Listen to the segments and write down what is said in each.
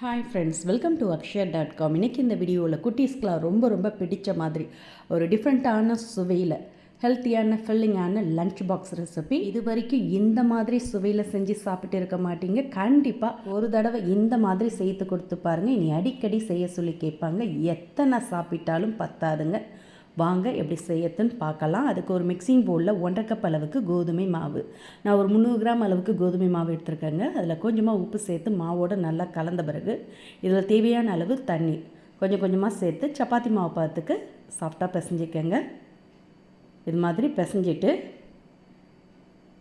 Hi friends welcome to Akshaya dot com இன்றைக்கி இந்த வீடியோவில் குட்டீஸ்க்கெலாம் ரொம்ப ரொம்ப பிடித்த மாதிரி ஒரு டிஃப்ரெண்ட்டான சுவையில் ஹெல்த்தியான ஃபில்லிங்கான லஞ்ச் பாக்ஸ் ரெசிபி இது வரைக்கும் இந்த மாதிரி சுவையில் செஞ்சு சாப்பிட்டு இருக்க மாட்டீங்க. கண்டிப்பாக ஒரு தடவை இந்த மாதிரி செய்து கொடுத்து பாருங்கள் இனி அடிக்கடி செய்ய சொல்லி கேட்பாங்க. எத்தனை சாப்பிட்டாலும் பத்தாதுங்க. வாங்க எப்படி செய்யறதுன்னு பார்க்கலாம். அதுக்கு ஒரு மிக்சிங் பவுலில் ஒன்றரை கப் அளவுக்கு கோதுமை மாவு. நான் ஒரு முந்நூறு கிராம் அளவுக்கு கோதுமை மாவு எடுத்துருக்கேங்க. அதில் கொஞ்சமாக உப்பு சேர்த்து மாவோடு நல்லா கலந்த பிறகு இதில் தேவையான அளவு தண்ணி கொஞ்சம் கொஞ்சமாக சேர்த்து சப்பாத்தி மாவு பார்த்துக்கு சாஃப்டாக பிசைஞ்சிக்கங்க. இது மாதிரி பிசைஞ்சிட்டு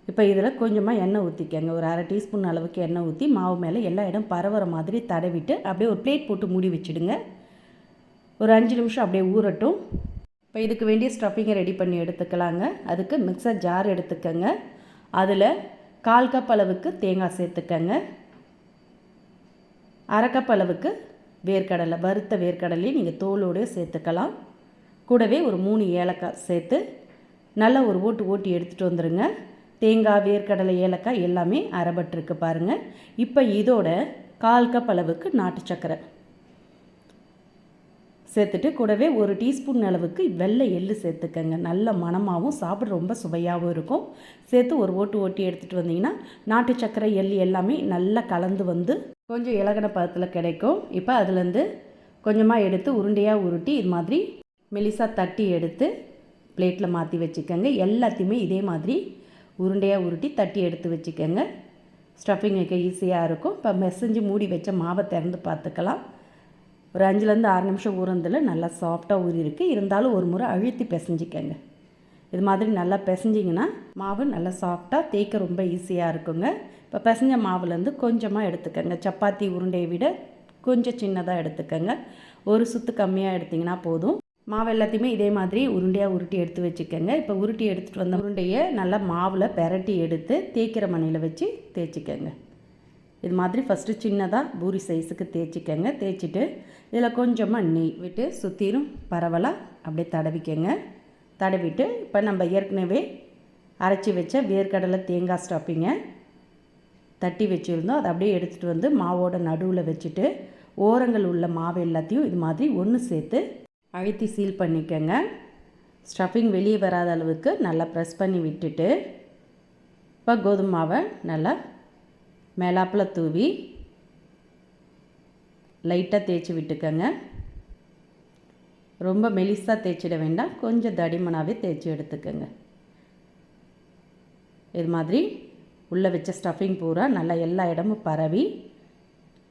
இப்போ இதில் கொஞ்சமாக எண்ணெய் ஊற்றிக்கங்க ஒரு அரை டீஸ்பூன் அளவுக்கு எண்ணெய் ஊற்றி மாவு மேலே எல்லா இடம் பரவற மாதிரி தடவிட்டு அப்படியே ஒரு பிளேட் போட்டு மூடி வச்சுடுங்க. ஒரு அஞ்சு நிமிஷம் அப்படியே ஊறட்டும். இப்போ இதுக்கு வேண்டிய ஸ்டஃபிங்கை ரெடி பண்ணி எடுத்துக்கலாங்க. அதுக்கு மிக்சர் ஜார் எடுத்துக்கங்க. அதில் கால் கப் அளவுக்கு தேங்காய் சேர்த்துக்கங்க. அரை கப் அளவுக்கு வேர்க்கடலை வறுத்த வேர்க்கடலையும் நீங்கள் தோலோடு சேர்த்துக்கலாம். கூடவே ஒரு மூணு ஏலக்காய் சேர்த்து நல்லா ஒரு ஓட்டு ஓட்டி எடுத்துகிட்டு வந்துடுங்க தேங்காய் வேர்க்கடலை ஏலக்காய் எல்லாமே அரைபட்டிருக்கு பாருங்கள் இப்போ இதோட கால் கப் அளவுக்கு நாட்டு சக்கரை சேர்த்துட்டு கூடவே ஒரு டீஸ்பூன் அளவுக்கு வெள்ளை எள்ளு சேர்த்துக்கங்க. நல்ல மணமாகவும் சாப்பிட ரொம்ப சுவையாகவும் இருக்கும். சேர்த்து ஒரு ஓட்டு ஓட்டி எடுத்துகிட்டு வந்தீங்கன்னா நாட்டு சர்க்கரை எள் எல்லாமே நல்லா கலந்து வந்து கொஞ்சம் இலகன பதத்தில் கிடைக்கும். இப்போ அதுலேருந்து கொஞ்சமாக எடுத்து உருண்டையாக உருட்டி இது மாதிரி மெலிசாக தட்டி எடுத்து பிளேட்டில் மாற்றி வச்சுக்கோங்க. எல்லாத்தையுமே இதே மாதிரி உருண்டையாக உருட்டி தட்டி எடுத்து வச்சுக்கோங்க. ஸ்டஃபிங் வைக்க ஈஸியாக இருக்கும். இப்போ மெசஞ்சு மூடி வச்ச மாவை திறந்து பார்த்துக்கலாம். ஒரு அஞ்சுலேருந்து ஆறு நிமிஷம் ஊறந்தில் நல்லா சாஃப்டாக ஊறி இருக்குது இருந்தாலும் ஒரு முறை அழுத்தி பிசைஞ்சிக்கங்க. இது மாதிரி நல்லா பிசைஞ்சிங்கன்னா மாவு நல்லா சாஃப்டாக தேய்க்க ரொம்ப ஈஸியாக இருக்குங்க. இப்போ பிசைஞ்ச மாவுலேருந்து கொஞ்சமாக எடுத்துக்கங்க. சப்பாத்தி உருண்டையை விட கொஞ்சம் சின்னதாக எடுத்துக்கங்க. ஒரு சுத்து கம்மியாக எடுத்திங்கன்னா போதும். மாவு எல்லாத்தையுமே இதே மாதிரி உருண்டையாக உருட்டி எடுத்து வச்சுக்கோங்க. இப்போ உருட்டி எடுத்துகிட்டு வந்த உருண்டையை நல்லா மாவில் பெரட்டி எடுத்து தேய்க்கிற மணியில் வச்சு தேய்ச்சிக்கோங்க. இது மாதிரி ஃபஸ்ட்டு சின்னதாக பூரி சைஸுக்கு தேய்ச்சிக்கங்க. தேய்ச்சிட்டு இதில் கொஞ்சமாக நெய் விட்டு சுற்றிலும் பரவலாக அப்படியே தடவிக்கங்க. தடவிட்டு இப்போ நம்ம ஏற்கனவே அரைச்சி வச்ச வேர்க்கடலை தேங்காய் ஸ்டாப்பிங்க தட்டி வச்சுருந்தோம். அதை அப்படியே எடுத்துகிட்டு வந்து மாவோட நடுவில் வச்சுட்டு ஓரங்கள் உள்ள மாவு எல்லாத்தையும் இது மாதிரி ஒன்று சேர்த்து அழுத்தி சீல் பண்ணிக்கோங்க. ஸ்டஃபிங் வெளியே வராத அளவுக்கு நல்லா ப்ரெஸ் பண்ணி விட்டுட்டு இப்போ கோதுமை மாவை நல்லா மேலாப்பில் தூவி லைட்டாக தேய்ச்சி விட்டுக்கோங்க. ரொம்ப மெலிசாக தேய்ச்சிட வேண்டாம். கொஞ்சம் தடிமனாகவே தேய்ச்சி எடுத்துக்கோங்க. இது மாதிரி உள்ளே வச்ச ஸ்டஃபிங் பூரா நல்லா எல்லா இடமும் பரவி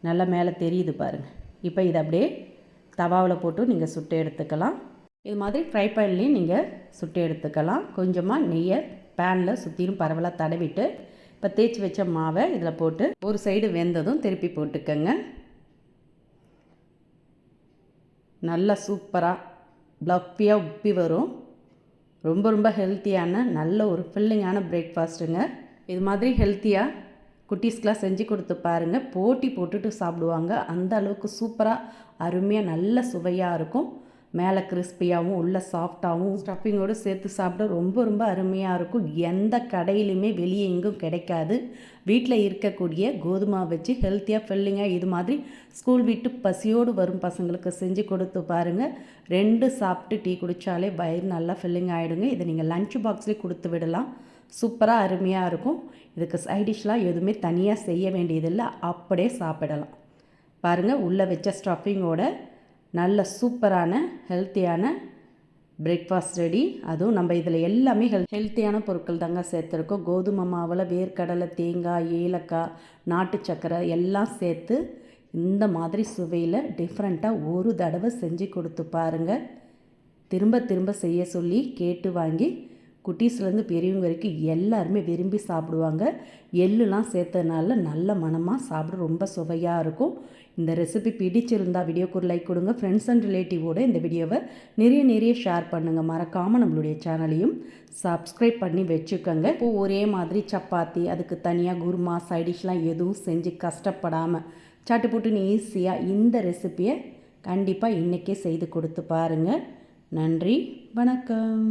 நல்லா மேலே தெரியுது பாருங்கள் இப்போ இதை அப்படியே தவாவில் போட்டு நீங்கள் சுட்டு எடுத்துக்கலாம். இது மாதிரி ஃப்ரை பேன்லேயும் நீங்கள் சுட்டு எடுத்துக்கலாம். கொஞ்சமாக நெய்யை பேனில் சுற்றிலும் பரவலாக தடவிட்டு இப்போ தேய்ச்சி வச்ச மாவை இதில் போட்டு ஒரு சைடு வெந்ததும் திருப்பி போட்டுக்கோங்க. நல்லா சூப்பராக ப்ளப்பியாக உப்பி வரும். ரொம்ப ரொம்ப ஹெல்த்தியான நல்ல ஒரு ஃபில்லிங்கான பிரேக்ஃபாஸ்ட்டுங்க இது மாதிரி ஹெல்த்தியாக குட்டீஸ்க்கெலாம் செஞ்சு கொடுத்து பாருங்கள் போட்டி போட்டுட்டு சாப்பிடுவாங்க. அந்த அளவுக்கு சூப்பராக அருமையாக நல்ல சுவையாக இருக்கும். மேலே கிறிஸ்பியாகவும் உள்ள சாஃப்டாகவும் ஸ்டஃபிங்கோடு சேர்த்து சாப்பிட ரொம்ப ரொம்ப அருமையாக இருக்கும். எந்த கடையிலையுமே வெளியே எங்கும் கிடைக்காது. வீட்டில் இருக்கக்கூடிய கோதுமை வச்சு ஹெல்த்தியாக ஃபில்லிங்காக இது மாதிரி ஸ்கூல் விட்டு பசியோடு வரும் பசங்களுக்கு செஞ்சு கொடுத்து பாருங்கள் ரெண்டு சாப்பிட்டு டீ குடித்தாலே வயிறு நல்லா ஃபில்லிங் ஆகிடுங்க இதை நீங்கள் லஞ்ச் பாக்ஸ்லேயே கொடுத்து விடலாம். சூப்பராக அருமையாக இருக்கும். இதுக்கு சைடிஷ்லாம் எதுவுமே தனியாக செய்ய வேண்டியதில்லை. அப்படியே சாப்பிடலாம். பாருங்கள் உள்ளே வச்ச ஸ்டஃபிங்கோட நல்ல சூப்பரான ஹெல்த்தியான பிரேக்ஃபாஸ்ட் ரெடி அதுவும் நம்ம இதில் எல்லாமே ஹெல் ஹெல்த்தியான பொருட்கள் தாங்க சேர்த்துருக்கோம். கோதுமை மாவில் வேர்க்கடலை தேங்காய் ஏலக்காய் நாட்டு சக்கரை எல்லாம் சேர்த்து இந்த மாதிரி சுவையில் டிஃப்ரெண்ட்டாக ஒரு தடவை செஞ்சு கொடுத்து பாருங்கள் திரும்ப திரும்ப செய்ய சொல்லி கேட்டு வாங்கி குட்டீஸ்லேருந்து பெரியவங்க வரைக்கும் எல்லாருமே விரும்பி சாப்பிடுவாங்க. எள்ளுலாம் சேர்த்ததுனால நல்ல மனமாக சாப்பிட ரொம்ப சுவையாக இருக்கும். இந்த ரெசிபி பிடிச்சிருந்தால் வீடியோக்கு ஒரு லைக் கொடுங்க. ஃப்ரெண்ட்ஸ் அண்ட் ரிலேட்டிவோட இந்த வீடியோவை நிறைய நிறைய ஷேர் பண்ணுங்கள் மறக்காமல் நம்மளுடைய சேனலையும் சப்ஸ்கிரைப் பண்ணி வச்சுக்கோங்க. இப்போது ஒரே மாதிரி சப்பாத்தி அதுக்கு தனியாக குருமா சைடிஷ்லாம் எதுவும் செஞ்சு கஷ்டப்படாமல் சாட்டு போட்டுன்னு ஈஸியாக இந்த ரெசிப்பியை கண்டிப்பாக இன்றைக்கே செய்து கொடுத்து பாருங்கள் நன்றி வணக்கம்.